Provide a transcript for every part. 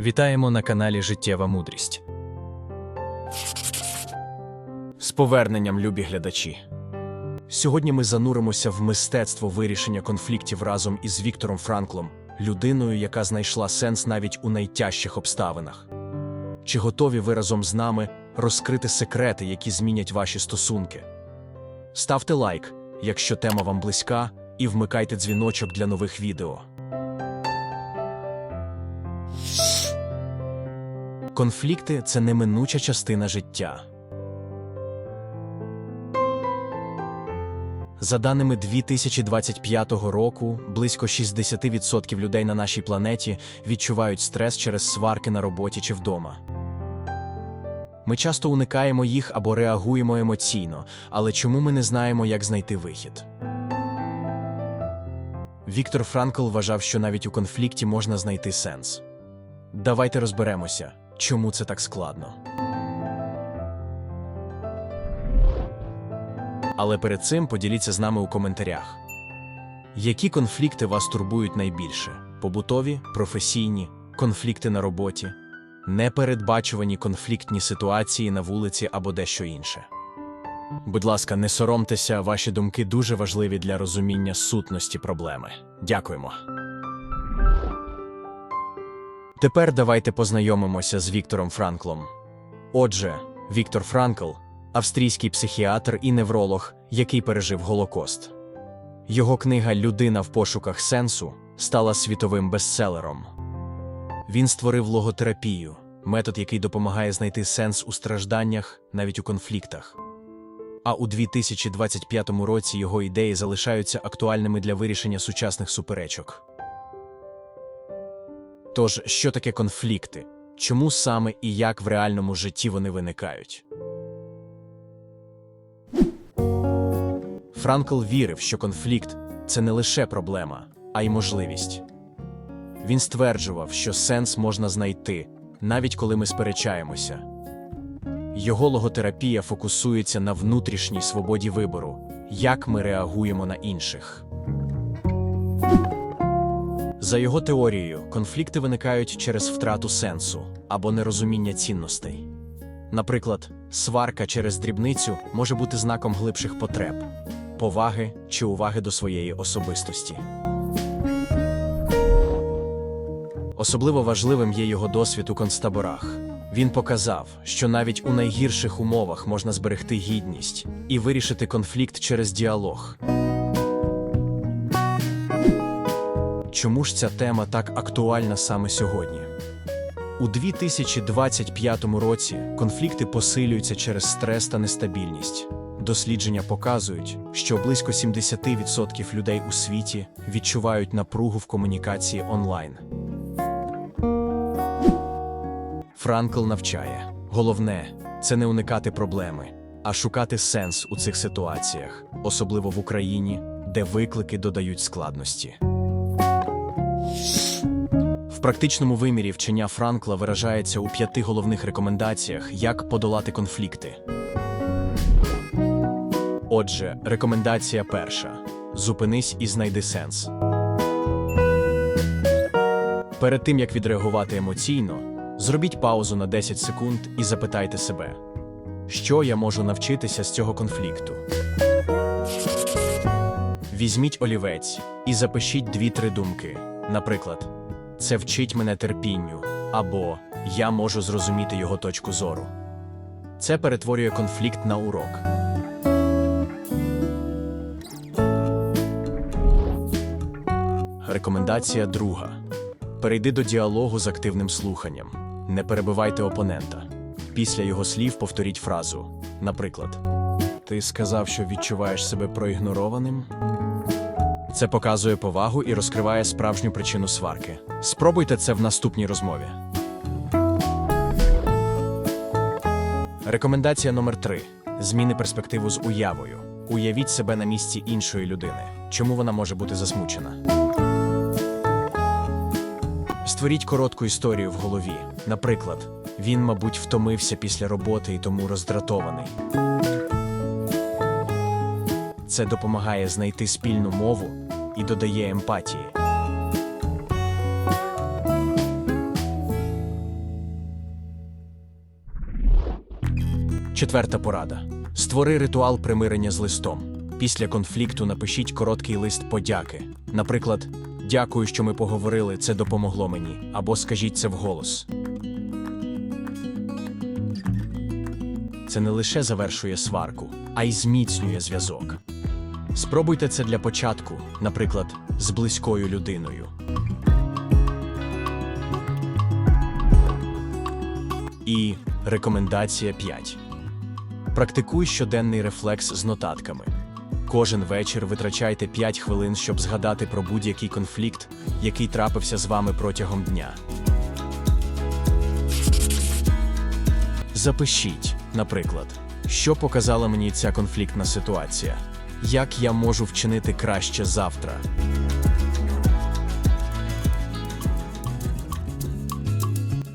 Вітаємо на каналі Життєва Мудрість. З поверненням, любі глядачі. Сьогодні ми зануримося в мистецтво вирішення конфліктів разом із Віктором Франклом, людиною, яка знайшла сенс навіть у найтяжчих обставинах. Чи готові ви разом з нами розкрити секрети, які змінять ваші стосунки? Ставте лайк, якщо тема вам близька, і вмикайте дзвіночок для нових відео. Конфлікти це неминуча частина життя. За даними 2025 року, близько 60% людей на нашій планеті відчувають стрес через сварки на роботі чи вдома. Ми часто уникаємо їх або реагуємо емоційно, але чому ми не знаємо, як знайти вихід? Віктор Франкл вважав, що навіть у конфлікті можна знайти сенс. Давайте розберемося, чому це так складно. Але перед цим поділіться з нами у коментарях. Які конфлікти вас турбують найбільше? Побутові, професійні, конфлікти на роботі, непередбачувані конфліктні ситуації на вулиці або дещо інше. Будь ласка, не соромтеся, ваші думки дуже важливі для розуміння сутності проблеми. Дякуємо. Тепер давайте познайомимося з Віктором Франклом. Отже, Віктор Франкл австрійський психіатр і невролог, який пережив Голокост. Його книга Людина в пошуках сенсу стала світовим бестселером. Він створив логотерапію, метод, який допомагає знайти сенс у стражданнях, навіть у конфліктах. А у 2025 році його ідеї залишаються актуальними для вирішення сучасних суперечок. Тож, що таке конфлікти? Чому саме і як в реальному житті вони виникають? Франкл вірив, що конфлікт це не лише проблема, а й можливість. Він стверджував, що сенс можна знайти, навіть коли ми сперечаємося. Його логотерапія фокусується на внутрішній свободі вибору, як ми реагуємо на інших. За його теорією, конфлікти виникають через втрату сенсу або нерозуміння цінностей. Наприклад, сварка через дрібницю може бути знаком глибших потреб, поваги чи уваги до своєї особистості. Особливо важливим є його досвід у концтаборах. Він показав, що навіть у найгірших умовах можна зберегти гідність і вирішити конфлікт через діалог. Чому ж ця тема так актуальна саме сьогодні? У 2025 році конфлікти посилюються через стрес та нестабільність. Дослідження показують, що близько 70% людей у світі відчувають напругу в комунікації онлайн. Франкл навчає: головне це не уникати проблеми, а шукати сенс у цих ситуаціях, особливо в Україні, де виклики додають складності. В практичному вимірі вчення Франкла виражається у п'яти головних рекомендаціях, як подолати конфлікти. Отже, рекомендація перша: зупинись і знайди сенс. Перед тим як відреагувати емоційно, зробіть паузу на 10 секунд і запитайте себе, що я можу навчитися з цього конфлікту. Візьміть олівець і запишіть дві-три думки. Наприклад, це вчить мене терпінню, або я можу зрозуміти його точку зору. Це перетворює конфлікт на урок. Рекомендація друга: перейди до діалогу з активним слуханням. Не перебивайте опонента. Після його слів повторіть фразу. Наприклад, ти сказав, що відчуваєш себе проігнорованим. Це показує повагу і розкриває справжню причину сварки. Спробуйте це в наступній розмові. Рекомендація номер 3 Зміни перспективу з уявою. Уявіть себе на місці іншої людини. Чому вона може бути засмучена? Створіть коротку історію в голові. Наприклад, він, мабуть, втомився після роботи і тому роздратований. Це допомагає знайти спільну мову і додає емпатії. Четверта порада: створи ритуал примирення з листом. Після конфлікту напишіть короткий лист подяки. Наприклад, дякую, що ми поговорили, це допомогло мені, або скажіть це вголос. Це не лише завершує сварку, а й зміцнює зв'язок. Спробуйте це для початку, наприклад, з близькою людиною. І рекомендація 5. Практикуй щоденний рефлекс з нотатками. Кожен вечір витрачайте 5 хвилин, щоб згадати про будь-який конфлікт, який трапився з вами протягом дня. Запишіть, наприклад, що показала мені ця конфліктна ситуація, як я можу вчинити краще завтра.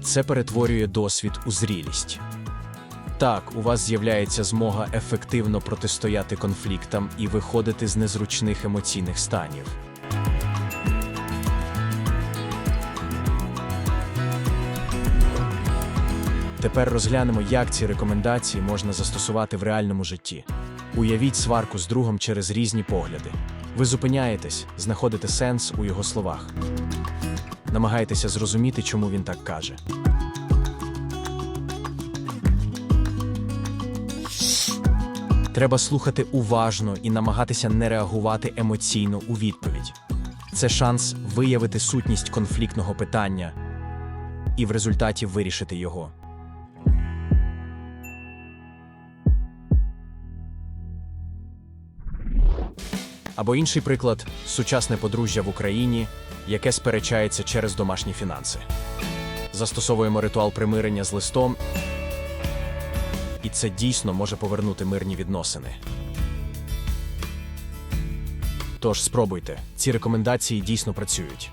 Це перетворює досвід у зрілість. Так, у вас з'являється змога ефективно протистояти конфліктам і виходити з незручних емоційних станів. Тепер розглянемо, як ці рекомендації можна застосувати в реальному житті. Уявіть сварку з другом через різні погляди. Ви зупиняєтесь, знаходите сенс у його словах. Намагайтеся зрозуміти, чому він так каже. Треба слухати уважно і намагатися не реагувати емоційно у відповідь. Це шанс виявити сутність конфліктного питання і в результаті вирішити його. Або інший приклад сучасне подружжя в Україні, яке сперечається через домашні фінанси. Застосовуємо ритуал примирення з листом, і це дійсно може повернути мирні відносини. Тож спробуйте, ці рекомендації дійсно працюють.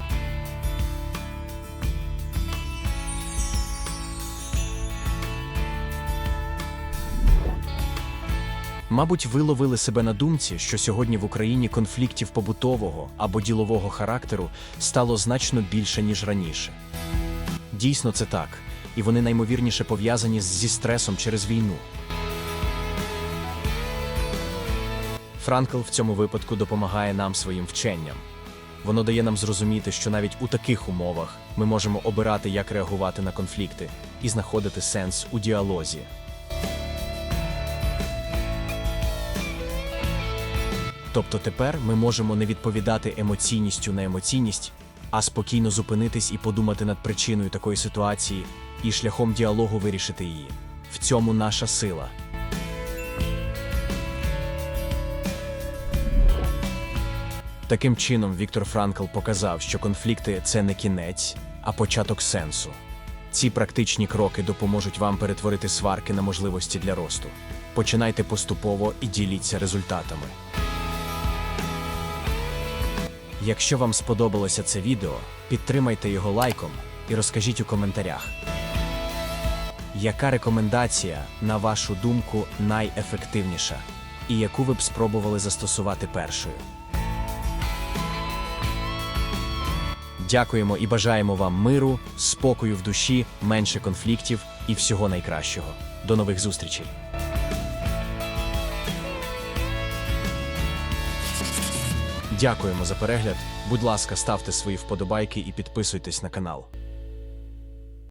Мабуть, ви ловили себе на думці, що сьогодні в Україні конфліктів побутового або ділового характеру стало значно більше, ніж раніше. Дійсно, це так, і вони наймовірніше пов'язані зі стресом через війну. Франкл в цьому випадку допомагає нам своїм вченням. Воно дає нам зрозуміти, що навіть у таких умовах ми можемо обирати, як реагувати на конфлікти і знаходити сенс у діалозі. Тобто тепер ми можемо не відповідати емоційністю на емоційність, а спокійно зупинитись і подумати над причиною такої ситуації і шляхом діалогу вирішити її. В цьому наша сила. Таким чином, Віктор Франкл показав, що конфлікти це не кінець, а початок сенсу. Ці практичні кроки допоможуть вам перетворити сварки на можливості для росту. Починайте поступово і діліться результатами. Якщо вам сподобалося це відео, підтримайте його лайком і розкажіть у коментарях. Яка рекомендація, на вашу думку, найефективніша, і яку ви б спробували застосувати першою? Дякуємо і бажаємо вам миру, спокою в душі, менше конфліктів і всього найкращого. До нових зустрічей! Дякуємо за перегляд. Будь ласка, ставте свої вподобайки і підписуйтесь на канал.